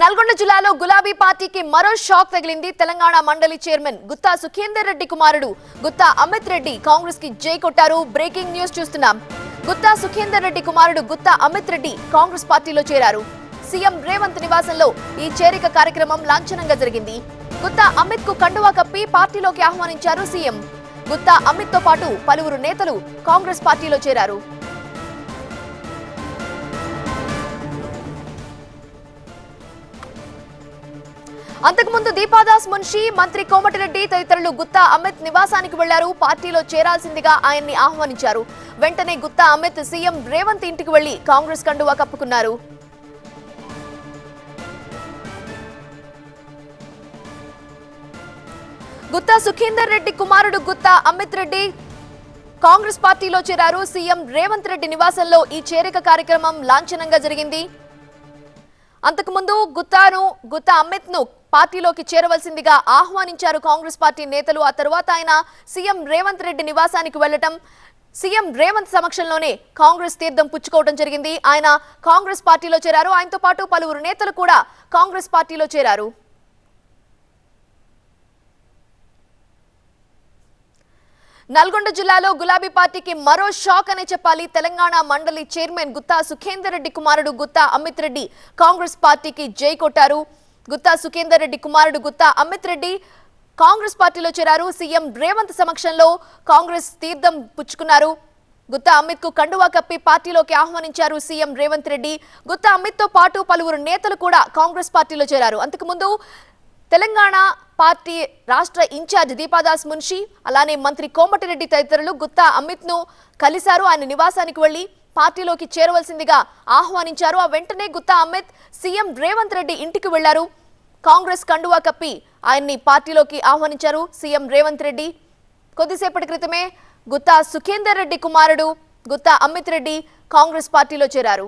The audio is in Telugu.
నల్గొండ జిల్లాలో గులాబీ పార్టీకి మరో షాక్ తగిలింది తెలంగాణ మండలి చైర్మన్ గుత్తా సుఖేందర్ రెడ్డి కుమారుడు. గుత్తా అమిత్ రెడ్డి కాంగ్రెస్కి జై కొట్టారు. బ్రేకింగ్ న్యూస్ చూస్తున్నాం. గుత్తా సుఖేందర్ రెడ్డి కుమారుడు గుత్తా అమిత్ రెడ్డి కాంగ్రెస్ పార్టీలో చేరారు. సీఎం రేవంత్ నివాసంలో ఈ చేరిక కార్యక్రమం లాంఛనంగా జరిగింది. గుత్తా అమిత్కు కండువా కప్పి పార్టీలోకి ఆహ్వానించారు సీఎం. గుత్తా అమిత్తో పాటు పలువురు నేతలు కాంగ్రెస్ పార్టీలో చేరారు. అంతకుముందు దీపాదాస్ మున్షి మంత్రి కోమటిరెడ్డి తదితరులు గుత్తా అమిత్ నివాసానికి వెళ్ళారు. పార్టీలో చేరాల్సిందిగా ఆయన్ని ఆహ్వానించారు. వెంటనే గుత్తా అమిత్ సీఎం రేవంత్ ఇంటికి వెళ్ళి కాంగ్రెస్ కండువా కప్పుకున్నారు. గుత్తా సుఖేందర్ రెడ్డి కుమారుడు గుత్తా అమిత్ రెడ్డి కాంగ్రెస్ పార్టీలో చేరారు. సీఎం రేవంత్ రెడ్డి నివాసంలో ఈ చేరిక కార్యక్రమం లాంఛనంగా జరిగింది. అంతకుముందు గుత్తాను గుత్తా అమిత్ను పార్టీలోకి చేరవలసిందిగా ఆహ్వానించారు కాంగ్రెస్ పార్టీ నేతలు. ఆ తర్వాత ఆయన సీఎం రేవంత్ రెడ్డి నివాసానికి వెళ్ళటం సీఎం రేవంత్ సమక్షంలోనే కాంగ్రెస్ తీర్థం పుచ్చుకోవడం జరిగింది. ఆయన కాంగ్రెస్ పార్టీలో చేరారు. ఆయనతో పాటు పలువురు నేతలు కూడా కాంగ్రెస్ పార్టీలో చేరారు. నల్గొండ జిల్లాలో గులాబీ పార్టీకి మరో షాక్ అనే చెప్పాలి. తెలంగాణ మండలి చైర్మన్ గుత్తా సుఖేందర్ రెడ్డి కుమారుడు గుత్తా అమిత్ రెడ్డి కాంగ్రెస్ పార్టీకి జై కొట్టారు. గుత్తా సుఖేందర్ రెడ్డి కుమారుడు గుత్తా అమిత్ రెడ్డి కాంగ్రెస్ పార్టీలో చేరారు. సీఎం రేవంత్ సమక్షంలో కాంగ్రెస్ తీర్థం పుచ్చుకున్నారు. గుత్తా అమిత్కు కండువా కప్పి పార్టీలోకి ఆహ్వానించారు సీఎం రేవంత్ రెడ్డి. గుత్తా అమిత్తో పాటు పలువురు నేతలు కూడా కాంగ్రెస్ పార్టీలో చేరారు. అంతకుముందు తెలంగాణ పార్టీ రాష్ట్ర ఇన్ఛార్జ్ దీపాదాస్ మున్షి అలానే మంత్రి కోమటిరెడ్డి తదితరులు గుత్తా అమిత్ను కలిశారు. ఆయన నివాసానికి వెళ్ళి పార్టీలోకి చేరవలసిందిగా ఆహ్వానించారు. ఆ వెంటనే గుత్తా అమిత్ సీఎం రేవంత్ రెడ్డి ఇంటికి వెళ్ళారు. కాంగ్రెస్ కండువా కప్పి ఆయన్ని పార్టీలోకి ఆహ్వానించారు సీఎం రేవంత్ రెడ్డి. కొద్దిసేపటి క్రితమే గుత్తా సుఖేందర్ రెడ్డి కుమారుడు గుత్తా అమిత్ రెడ్డి కాంగ్రెస్ పార్టీలో చేరారు.